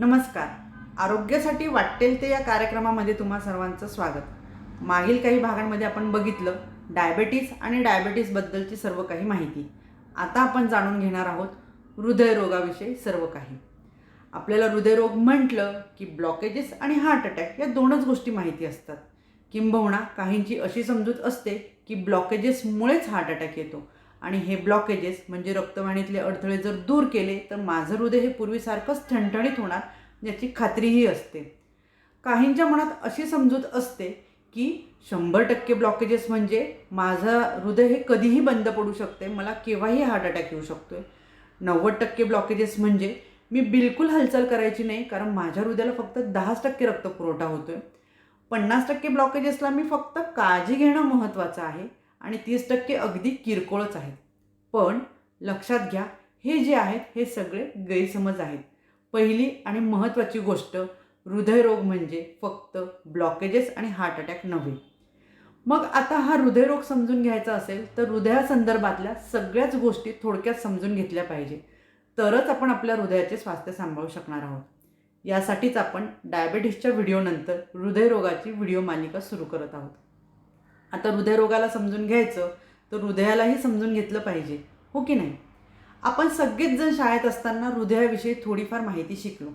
नमस्कार. आरोग्यासाठी वाटेल ते या कार्यक्रमामध्ये तुम्हा सर्वांचं स्वागत. मागील काही भागांमध्ये आपण बघितलं डायबेटीस आणि डायबेटीसबद्दलची सर्व काही माहिती. आता आपण जाणून घेणार आहोत हृदयरोगाविषयी सर्व काही. आपल्याला हृदयरोग म्हटलं की ब्लॉकेजेस आणि हार्ट अटॅक या दोनच गोष्टी माहिती असतात. किंबहुना काहींची अशी समजूत असते की ब्लॉकेजेसमुळेच हार्ट अटॅक येतो. आणि हे ब्लॉकेजेस म्हणजे रक्तवाहिनीतले अडथळे जर दूर केले तर माझं हृदय हे पूर्वीसारखंच ठणठणीत होणार याची खात्रीही असते. काहींच्या मनात अशी समजूत असते की शंभर टक्के ब्लॉकेजेस म्हणजे माझं हृदय हे कधीही बंद पडू शकते मला केव्हाही हार्ट अटॅक येऊ शकतो आहे नव्वद टक्के ब्लॉकेजेस म्हणजे मी बिलकुल हालचाल करायची नाही कारण माझ्या हृदयाला फक्त दहाच टक्के रक्तपुरवठा होतो आहे पन्नास टक्के ब्लॉकेजेसला मी फक्त काळजी घेणं महत्त्वाचं आहे. आणि तीस टक्के अगदी किरकोळच आहेत. पण लक्षात घ्या हे जे आहेत हे सगळे गैरसमज आहेत. पहिली आणि महत्त्वाची गोष्ट हृदयरोग म्हणजे फक्त ब्लॉकेजेस आणि हार्ट अटॅक नव्हे. मग आता हा हृदयरोग समजून घ्यायचा असेल तर हृदयासंदर्भातल्या सगळ्याच गोष्टी थोडक्यात समजून घेतल्या पाहिजे. तरच आपण आपल्या हृदयाचे स्वास्थ्य सांभाळू शकणार आहोत. यासाठीच आपण डायबेटीसच्या व्हिडिओनंतर हृदयरोगाची व्हिडिओ मालिका सुरू करत आहोत. आता हृदयरोगाला समजून घ्यायचं तर हृदयालाही समजून घेतलं पाहिजे. हो की नाही? आपण सगळेच जण शाळेत असताना हृदयाविषयी थोडीफार माहिती शिकलो.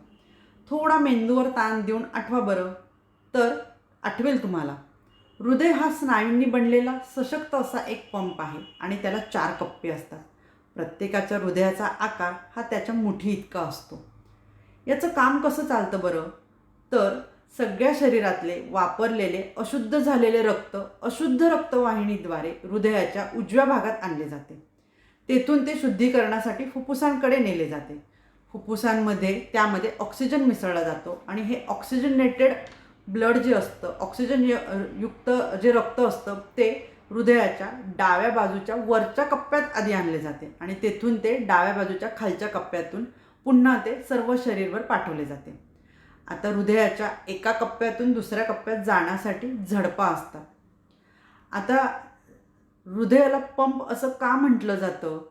थोडा मेंदूवर ताण देऊन आठवा बरं. तर आठवेल तुम्हाला. हृदय हा स्नायूंनी बनलेला सशक्त असा एक पंप आहे आणि त्याला चार कप्पे असतात. प्रत्येकाच्या हृदयाचा आकार हा त्याच्या मुठी इतका असतो. याचं काम कसं चालतं बरं? तर सगळ्या शरीरातले वापरलेले अशुद्ध झालेले रक्त अशुद्ध रक्तवाहिनीद्वारे हृदयाच्या उजव्या भागात आणले जाते. तेथून ते शुद्धीकरणासाठी फुफ्फुसांकडे नेले जाते. फुफ्फुसांमध्ये त्यामध्ये ऑक्सिजन मिसळला जातो आणि हे ऑक्सिजनेटेड ब्लड जे असतं ऑक्सिजन युक्त जे रक्त असतं ते हृदयाच्या डाव्या बाजूच्या वरच्या कप्प्यात आधी आणले जाते आणि तेथून ते डाव्या बाजूच्या खालच्या कप्प्यातून पुन्हा ते सर्व शरीरवर पाठवले जाते. आता हृदयाच्या एका कप्प्यातून दुसऱ्या कप्प्यात जाण्यासाठी झडपा असतात. आता हृदयाला पंप असं का म्हटलं जातं?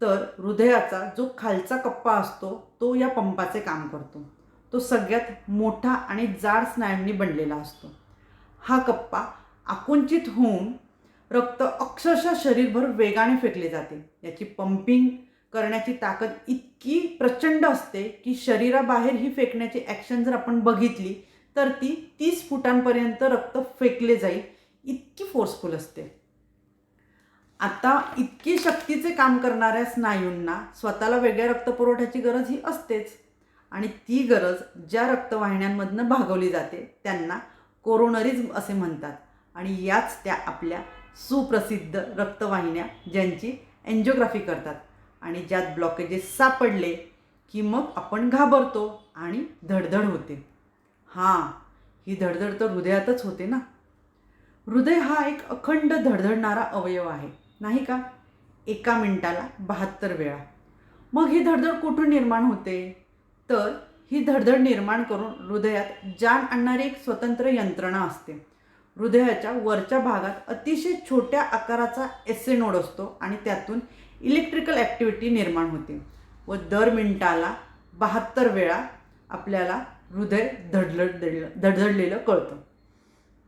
तर हृदयाचा जो खालचा कप्पा असतो तो या पंपाचे काम करतो. तो सगळ्यात मोठा आणि जाड स्नायूंनी बनलेला असतो. हा कप्पा आकुंचित होऊन रक्त अक्षरशः शरीरभर वेगाने फेकले जाते. याची पंपिंग करण्याची ताकद इतकी प्रचंड असते की शरीराबाहेर ही फेकण्याची ॲक्शन जर आपण बघितली तर ती तीस फुटांपर्यंत रक्त फेकले जाईल. इतकी फोर्सफुल असते. आता इतकी शक्तीचे काम करणाऱ्या स्नायूंना स्वतःला वेगळ्या रक्तपुरवठ्याची गरज ही असतेच. आणि ती गरज ज्या रक्तवाहिन्यांमधनं भागवली जाते त्यांना कोरोनरीज असे म्हणतात. आणि याच त्या आपल्या सुप्रसिद्ध रक्तवाहिन्या ज्यांची एन्जिओग्राफी करतात. आणि ज्यात ब्लॉकेजेस सापडले की मग आपण घाबरतो आणि धडधड होते. हां ही धडधड तर हृदयातच होते ना. हृदय हा एक अखंड धडधडणारा अवयव आहे नाही का? एका मिनिटाला बहात्तर वेळा. मग ही धडधड कुठून निर्माण होते? तर ही धडधड निर्माण करून हृदयात जान आणणारी एक स्वतंत्र यंत्रणा असते. हृदयाच्या वरच्या भागात अतिशय छोट्या आकाराचा एसेनोड असतो आणि त्यातून इलेक्ट्रिकल ॲक्टिव्हिटी निर्माण होते. व दर मिनिटाला बहात्तर वेळा आपल्याला हृदय धडधडलेलं धडधडलेलं कळतं.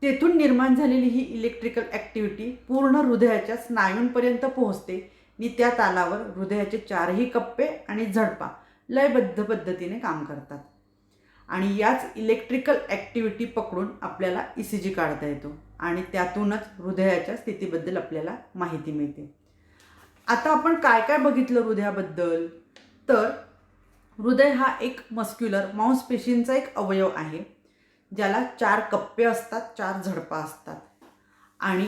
तेथून निर्माण झालेली ही इलेक्ट्रिकल ॲक्टिव्हिटी पूर्ण हृदयाच्या स्नायूंपर्यंत पोहोचते. आणि त्या तालावर हृदयाचे चारही कप्पे आणि झडपा लयबद्ध पद्धतीने काम करतात. आणि याच इलेक्ट्रिकल ॲक्टिव्हिटी पकडून आपल्याला ई सी जी काढता येतो. आणि त्यातूनच हृदयाच्या स्थितीबद्दल आपल्याला माहिती मिळते. आता आपण काय काय बघितलं हृदयाबद्दल? तर हृदय हा एक मस्क्युलर मांसपेशींचा एक अवयव आहे ज्याला चार कप्पे असतात चार झडपा असतात. आणि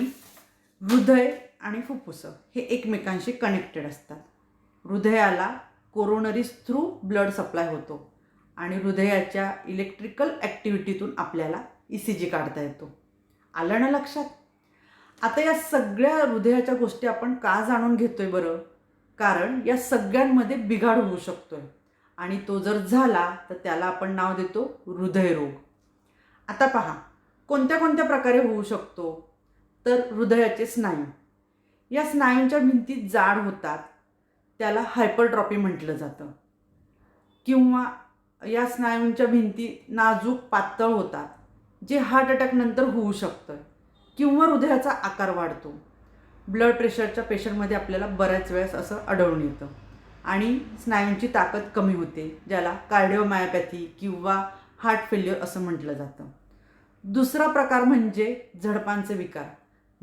हृदय आणि फुफ्फुसं हे एकमेकांशी कनेक्टेड असतात. हृदयाला कोरोनरीज थ्रू ब्लड सप्लाय होतो आणि हृदयाच्या इलेक्ट्रिकल ॲक्टिव्हिटीतून आपल्याला ई सी जी काढता येतो. आलं ना लक्षात? आता या सगळ्या हृदयाच्या गोष्टी आपण का जाणून घेतोय बरं? कारण या सगळ्यांमध्ये बिघाड होऊ शकतोय. आणि तो जर झाला तर त्याला आपण नाव देतो हृदयरोग. आता पहा कोणत्या कोणत्या प्रकारे होऊ शकतो? तर हृदयाचे स्नायू. या स्नायूंच्या भिंती जाड होतात. त्याला हायपरट्रॉपी म्हटलं जातं. किंवा या स्नायूंच्या भिंती नाजूक पातळ होतात जे हार्ट अटॅक नंतर होऊ शकतं. किंवा हृदयाचा आकार वाढतो. ब्लड प्रेशरच्या पेशंटमध्ये आपल्याला बऱ्याच वेळेस असं आढळून येतं. आणि स्नायूंची ताकद कमी होते ज्याला कार्डिओमायोपॅथी किंवा हार्ट फेल्युअर असं म्हटलं जातं. दुसरा प्रकार म्हणजे झडपांचे विकार.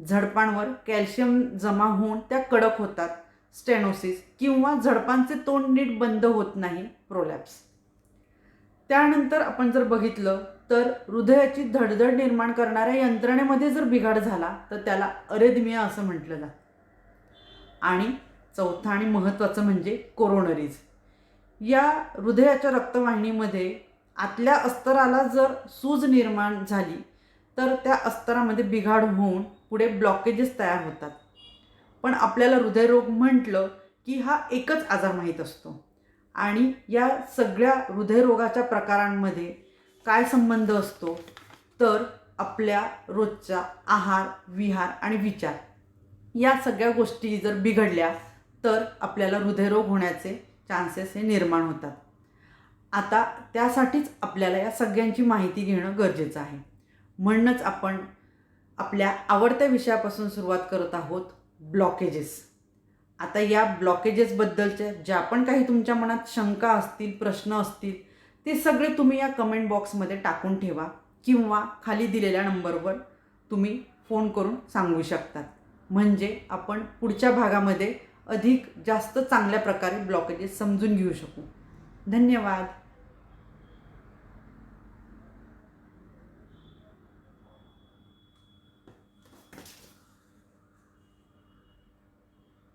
झडपांवर कॅल्शियम जमा होऊन त्या कडक होतात. स्टेनोसिस किंवा झडपांचे तोंड नीट बंद होत नाही प्रोलॅप्स त्यानंतर आपण जर बघितलं तर हृदयाची धडधड निर्माण करणाऱ्या यंत्रणेमध्ये जर बिघाड झाला तर त्याला अरेदमिया असं म्हटलं जातं. आणि चौथं आणि महत्त्वाचं म्हणजे कोरोनरीज. या हृदयाच्या रक्तवाहिनीमध्ये आतल्या अस्तराला जर सूज निर्माण झाली तर त्या अस्तरामध्ये बिघाड होऊन पुढे ब्लॉकेजेस तयार होतात. पण आपल्याला हृदयरोग म्हटलं की हा एकच आजार माहीत असतो. आणि या सगळ्या हृदयरोगाच्या प्रकारांमध्ये काय संबंध असतो? तर आपल्या रोजचा आहार विहार आणि विचार. या सगळ्या गोष्टी जर बिघडल्या तर आपल्याला हृदयरोग होण्याचे चान्सेस हे निर्माण होतात. आता त्यासाठीच आपल्याला या सगळ्यांची माहिती घेणं गरजेचं आहे. म्हणूनच आपण आपल्या आवडत्या विषयापासून सुरुवात करत आहोत ब्लॉकेजेस आता या ब्लॉकेजेसबद्दलच्या ज्या पण काही तुमच्या मनात शंका असतील प्रश्न असतील ते सगळे तुम्ही या कमेंट बॉक्समध्ये टाकून ठेवा किंवा खाली दिलेल्या नंबरवर तुम्ही फोन करून सांगू शकतात. म्हणजे आपण पुढच्या भागामध्ये अधिक जास्त चांगल्या प्रकारे ब्लॉकेजेस समजून घेऊ शकू. धन्यवाद.